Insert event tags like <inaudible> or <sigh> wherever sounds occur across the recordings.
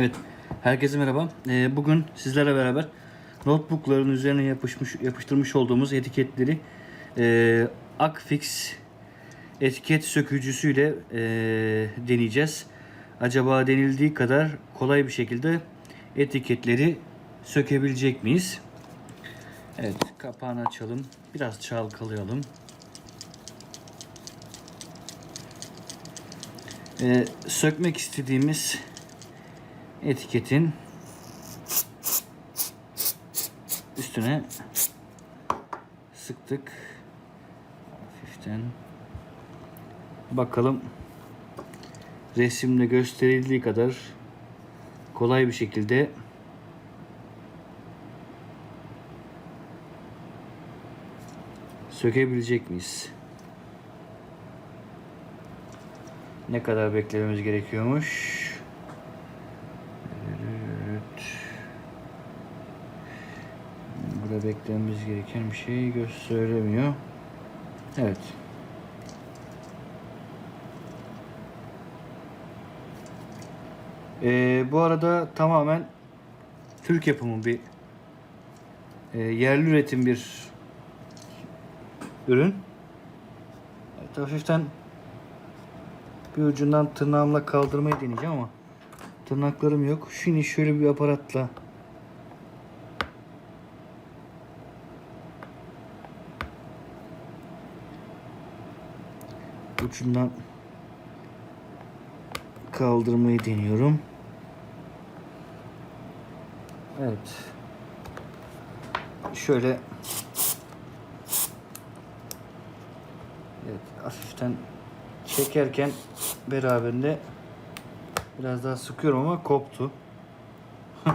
Evet, herkese merhaba. Ee, bugün sizlerle beraber notebookların üzerine yapışmış, yapıştırmış olduğumuz etiketleri e, Akfix etiket sökücüsüyle e, deneyeceğiz. Acaba denildiği kadar kolay bir şekilde etiketleri sökebilecek miyiz? Evet, kapağını açalım. Biraz çalkalayalım. Ee, sökmek istediğimiz etiketin üstüne sıktık. Hafiften. Bakalım resimde gösterildiği kadar kolay bir şekilde sökebilecek miyiz? Ne kadar beklememiz gerekiyormuş? Evet. Burada beklememiz gereken bir şey gösteremiyor. Evet. Ee, bu arada tamamen Türk yapımı bir e, yerli üretim bir ürün. Evet, hafiften bir ucundan tırnağımla kaldırmayı deneyeceğim ama tırnaklarım yok. Şimdi şöyle bir aparatla ucundan kaldırmayı deniyorum. Evet. Şöyle Evet, hafiften çekerken beraberinde biraz daha sıkıyorum ama koptu. <laughs>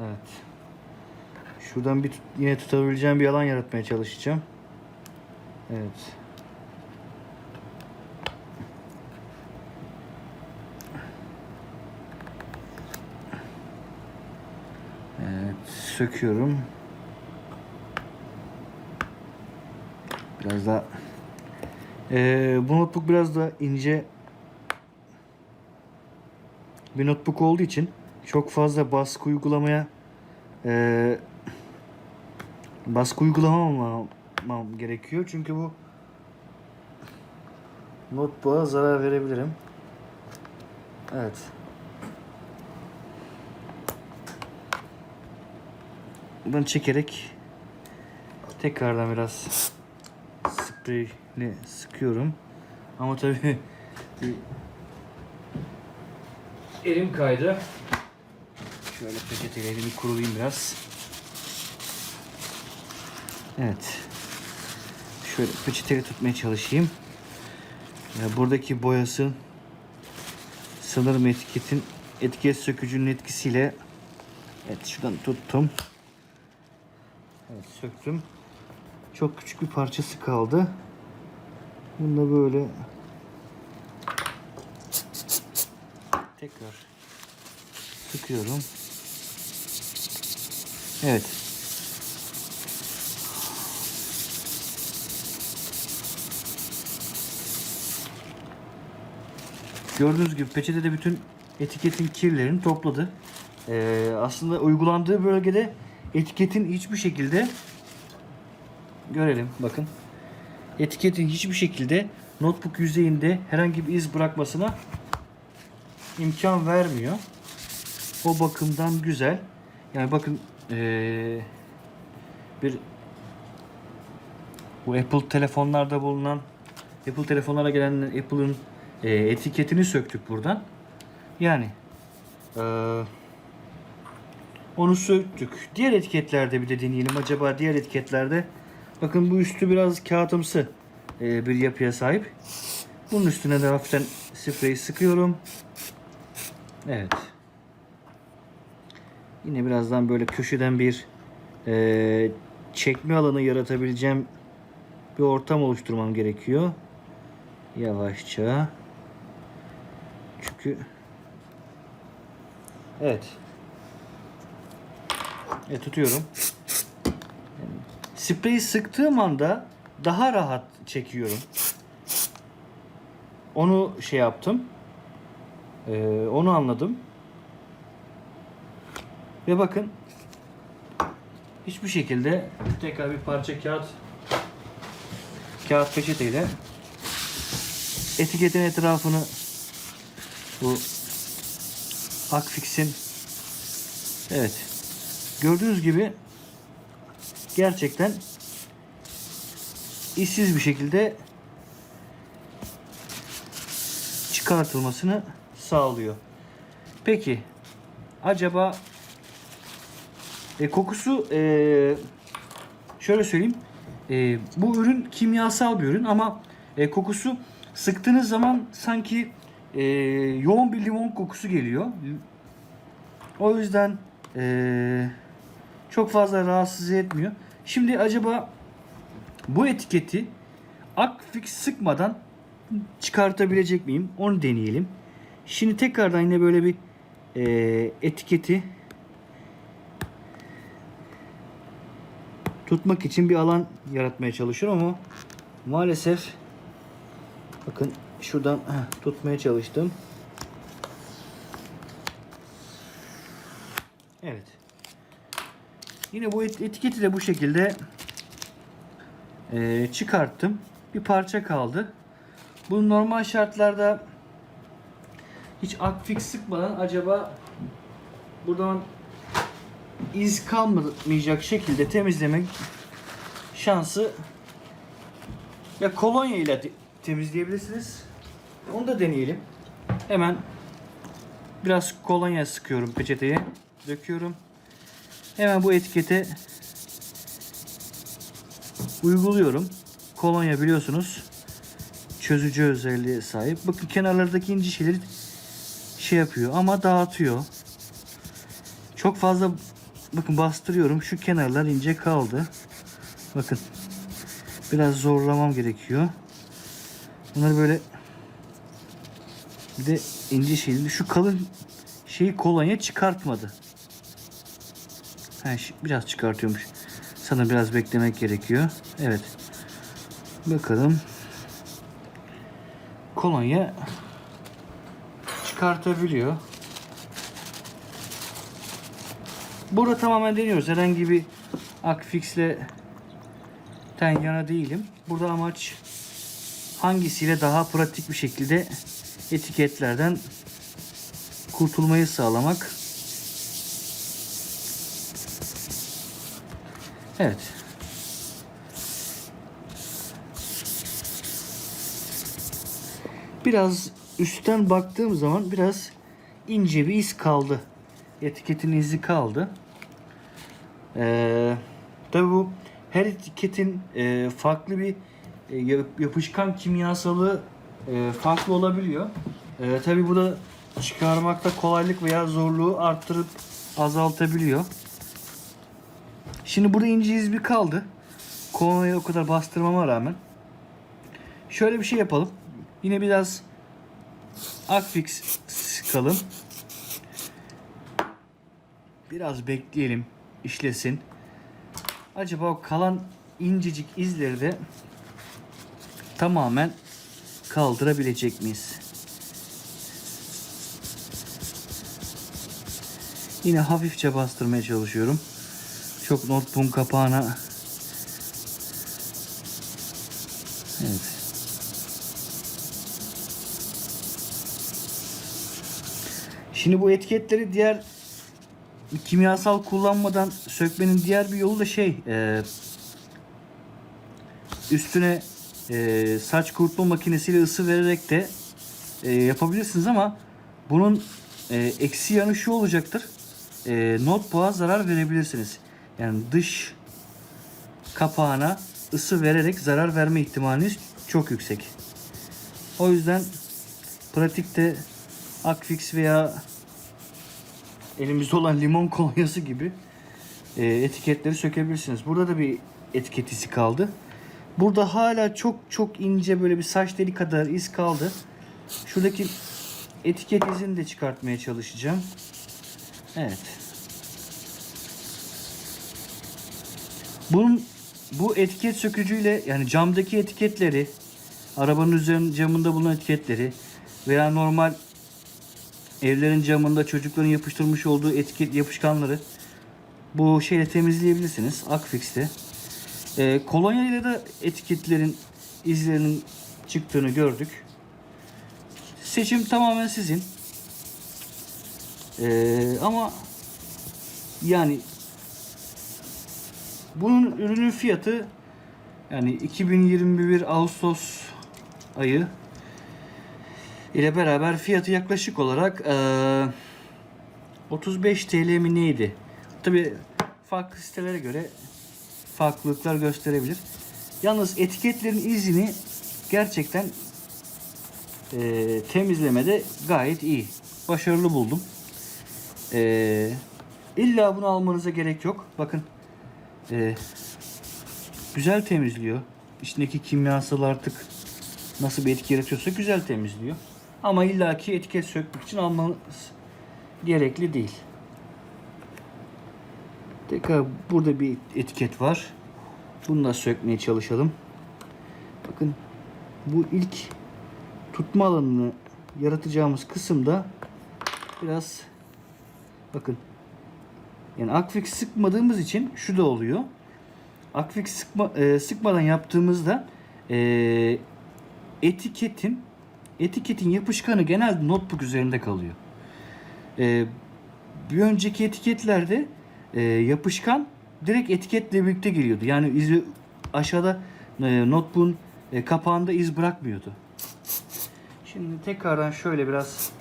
evet. Şuradan bir yine tutabileceğim bir alan yaratmaya çalışacağım. Evet. Söküyorum. Biraz daha ee, bu notebook biraz da ince bir notebook olduğu için çok fazla baskı uygulamaya ee, baskı uygulamamam gerekiyor. Çünkü bu notebook'a zarar verebilirim. Evet. Buradan çekerek tekrardan biraz spreyle sıkıyorum. Ama tabii <laughs> elim kaydı. Şöyle peçeteyle elimi kurulayım biraz. Evet. Şöyle peçeteyle tutmaya çalışayım. Buradaki boyası sanırım etiketin etiket sökücünün etkisiyle Evet şuradan tuttum. Evet söktüm. Çok küçük bir parçası kaldı. Bunu da böyle tekrar sıkıyorum. Evet. Gördüğünüz gibi peçete de bütün etiketin kirlerini topladı. Ee, aslında uygulandığı bölgede etiketin hiçbir şekilde görelim bakın. Etiketin hiçbir şekilde notebook yüzeyinde herhangi bir iz bırakmasına imkan vermiyor. O bakımdan güzel. Yani bakın ee, bir bu Apple telefonlarda bulunan Apple telefonlara gelen Apple'ın ee, etiketini söktük buradan. Yani ee, onu söktük. Diğer etiketlerde bir de deneyelim. Acaba diğer etiketlerde bakın bu üstü biraz kağıtımsı e, bir yapıya sahip. Bunun üstüne de hafiften spreyi sıkıyorum. Evet. Yine birazdan böyle köşeden bir e, çekme alanı yaratabileceğim bir ortam oluşturmam gerekiyor. Yavaşça. Çünkü Evet. E, tutuyorum. Spreyi sıktığım anda daha rahat çekiyorum. Onu şey yaptım. Ee, onu anladım. Ve bakın hiçbir şekilde tekrar bir parça kağıt kağıt peçeteyle etiketin etrafını bu Akfix'in evet gördüğünüz gibi gerçekten işsiz bir şekilde çıkartılmasını sağlıyor. Peki acaba e, kokusu e, şöyle söyleyeyim e, bu ürün kimyasal bir ürün ama e, kokusu sıktığınız zaman sanki e, yoğun bir limon kokusu geliyor. O yüzden e, çok fazla rahatsız etmiyor. Şimdi acaba bu etiketi Akfix sıkmadan çıkartabilecek miyim? Onu deneyelim. Şimdi tekrardan yine böyle bir e, etiketi tutmak için bir alan yaratmaya çalışıyorum ama maalesef bakın şuradan tutmaya çalıştım. Evet. Yine bu et- etiketi de bu şekilde çıkarttım. Bir parça kaldı. Bu normal şartlarda hiç akfix sıkmadan acaba buradan iz kalmayacak şekilde temizlemek şansı ya kolonya ile te- temizleyebilirsiniz. Onu da deneyelim. Hemen biraz kolonya sıkıyorum peçeteye. Döküyorum. Hemen bu etikete uyguluyorum. Kolonya biliyorsunuz çözücü özelliğe sahip. Bakın kenarlardaki ince şeyleri şey yapıyor ama dağıtıyor. Çok fazla bakın bastırıyorum. Şu kenarlar ince kaldı. Bakın. Biraz zorlamam gerekiyor. Bunları böyle bir de ince şeyli şu kalın şeyi kolonya çıkartmadı. Ha, biraz çıkartıyormuş. Sana biraz beklemek gerekiyor. Evet. Bakalım. Kolonya çıkartabiliyor. Burada tamamen deniyoruz. Herhangi bir Akfix'le ten yana değilim. Burada amaç hangisiyle daha pratik bir şekilde etiketlerden kurtulmayı sağlamak. Evet. Biraz üstten baktığım zaman biraz ince bir iz kaldı. Etiketin izi kaldı. Ee, tabii bu her etiketin e, farklı bir e, yap- yapışkan kimyasalı e, farklı olabiliyor. E, tabii bu da çıkarmakta kolaylık veya zorluğu arttırıp azaltabiliyor. Şimdi burada ince iz bir kaldı. Kolonyayı o kadar bastırmama rağmen. Şöyle bir şey yapalım. Yine biraz Akfix sıkalım. Biraz bekleyelim işlesin. Acaba o kalan incecik izleri de tamamen kaldırabilecek miyiz? Yine hafifçe bastırmaya çalışıyorum. Çok notebook'un kapağına Evet. Şimdi bu etiketleri diğer kimyasal kullanmadan sökmenin diğer bir yolu da şey e, üstüne e, saç kurutma makinesiyle ısı vererek de e, yapabilirsiniz ama bunun e, eksi yanı şu olacaktır. E, notebook'a zarar verebilirsiniz. Yani dış kapağına ısı vererek zarar verme ihtimaliniz çok yüksek. O yüzden pratikte Akfix veya elimizde olan limon kolonyası gibi e, etiketleri sökebilirsiniz. Burada da bir etiket izi kaldı. Burada hala çok çok ince böyle bir saç teli kadar iz kaldı. Şuradaki etiket izini de çıkartmaya çalışacağım. Evet. Bunun bu etiket sökücüyle yani camdaki etiketleri, arabanın üzerinin camında bulunan etiketleri veya normal evlerin camında çocukların yapıştırmış olduğu etiket yapışkanları bu şeyle temizleyebilirsiniz. Akfix'te. Ee, kolonya ile de etiketlerin izlerinin çıktığını gördük. Seçim tamamen sizin. Ee, ama yani bunun ürünün fiyatı yani 2021 Ağustos ayı ile beraber fiyatı yaklaşık olarak eee, 35 TL mi neydi? Tabi farklı sitelere göre farklılıklar gösterebilir. Yalnız etiketlerin izini gerçekten eee, temizlemede gayet iyi. Başarılı buldum. Eee illa bunu almanıza gerek yok. Bakın eee, güzel temizliyor. İçindeki kimyasal artık nasıl bir etki yaratıyorsa güzel temizliyor. Ama illaki etiket sökmek için almanız gerekli değil. Tekrar burada bir etiket var. Bunu da sökmeye çalışalım. Bakın bu ilk tutma alanını yaratacağımız kısımda biraz bakın yani akfix sıkmadığımız için şu da oluyor. Akfix sıkma, e, sıkmadan yaptığımızda e, etiketin etiketin yapışkanı genelde notebook üzerinde kalıyor. E, bir önceki etiketlerde e, yapışkan direkt etiketle birlikte geliyordu. Yani izi aşağıda e, notebook'un e, kapağında iz bırakmıyordu. Şimdi tekrardan şöyle biraz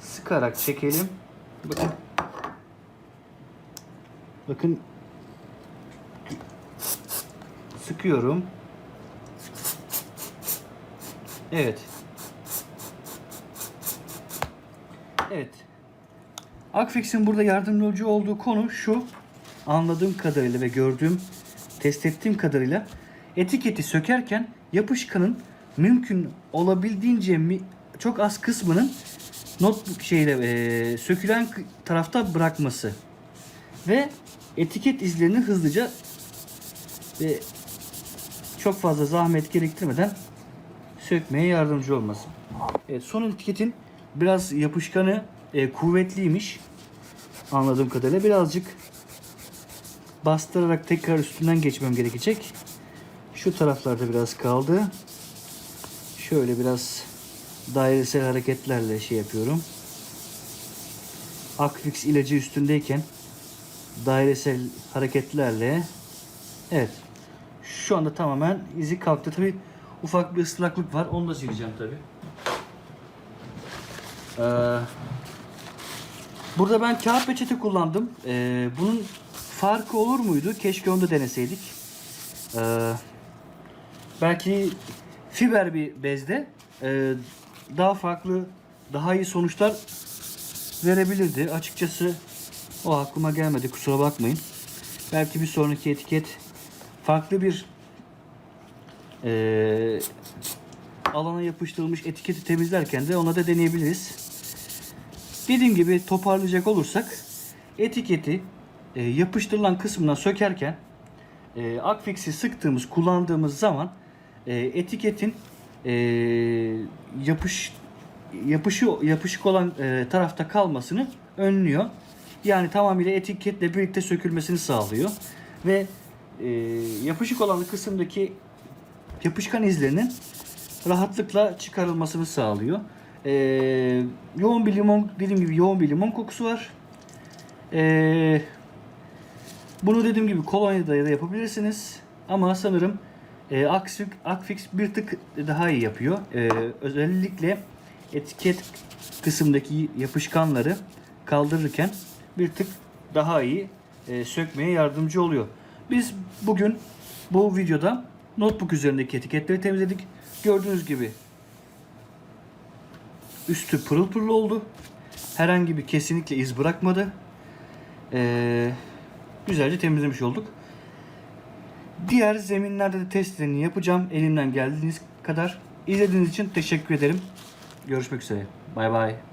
sıkarak çekelim. Bakın. Bakın sıkıyorum. Evet. Evet. Akfix'in burada yardımcı olduğu konu şu. Anladığım kadarıyla ve gördüğüm, test ettiğim kadarıyla etiketi sökerken yapışkanın mümkün olabildiğince mi, çok az kısmının notebook şeyle e, sökülen tarafta bırakması ve etiket izlerini hızlıca ve çok fazla zahmet gerektirmeden sökmeye yardımcı olması. Evet, son etiketin biraz yapışkanı e, kuvvetliymiş. Anladığım kadarıyla birazcık bastırarak tekrar üstünden geçmem gerekecek. Şu taraflarda biraz kaldı. Şöyle biraz dairesel hareketlerle şey yapıyorum. Akfix ilacı üstündeyken dairesel hareketlerle evet şu anda tamamen izi kalktı. Tabi ufak bir ıslaklık var. Onu da sileceğim tabi. Ee, burada ben kağıt peçete kullandım. Ee, bunun farkı olur muydu? Keşke onu da deneseydik. Ee, belki fiber bir bezde e, daha farklı, daha iyi sonuçlar verebilirdi. Açıkçası o aklıma gelmedi. Kusura bakmayın. Belki bir sonraki etiket farklı bir e, alana yapıştırılmış etiketi temizlerken de ona da deneyebiliriz. Dediğim gibi toparlayacak olursak etiketi e, yapıştırılan kısmına sökerken e, Akfix'i sıktığımız, kullandığımız zaman e, etiketin e, yapış yapışı yapışık olan e, tarafta kalmasını önlüyor. Yani tamamıyla etiketle birlikte sökülmesini sağlıyor ve e, yapışık olan kısımdaki yapışkan izlerinin rahatlıkla çıkarılmasını sağlıyor. E, yoğun bir limon, dediğim gibi yoğun bir limon kokusu var. E, bunu dediğim gibi kolonyada da yapabilirsiniz. Ama sanırım e, Akfix, Akfix bir tık daha iyi yapıyor. E, özellikle etiket kısımdaki yapışkanları kaldırırken bir tık daha iyi e, sökmeye yardımcı oluyor. Biz bugün bu videoda notebook üzerindeki etiketleri temizledik. Gördüğünüz gibi üstü pırıl pırıl oldu. Herhangi bir kesinlikle iz bırakmadı. Ee, güzelce temizlemiş olduk. Diğer zeminlerde de testlerini yapacağım. Elimden geldiğiniz kadar. İzlediğiniz için teşekkür ederim. Görüşmek üzere. Bay bay.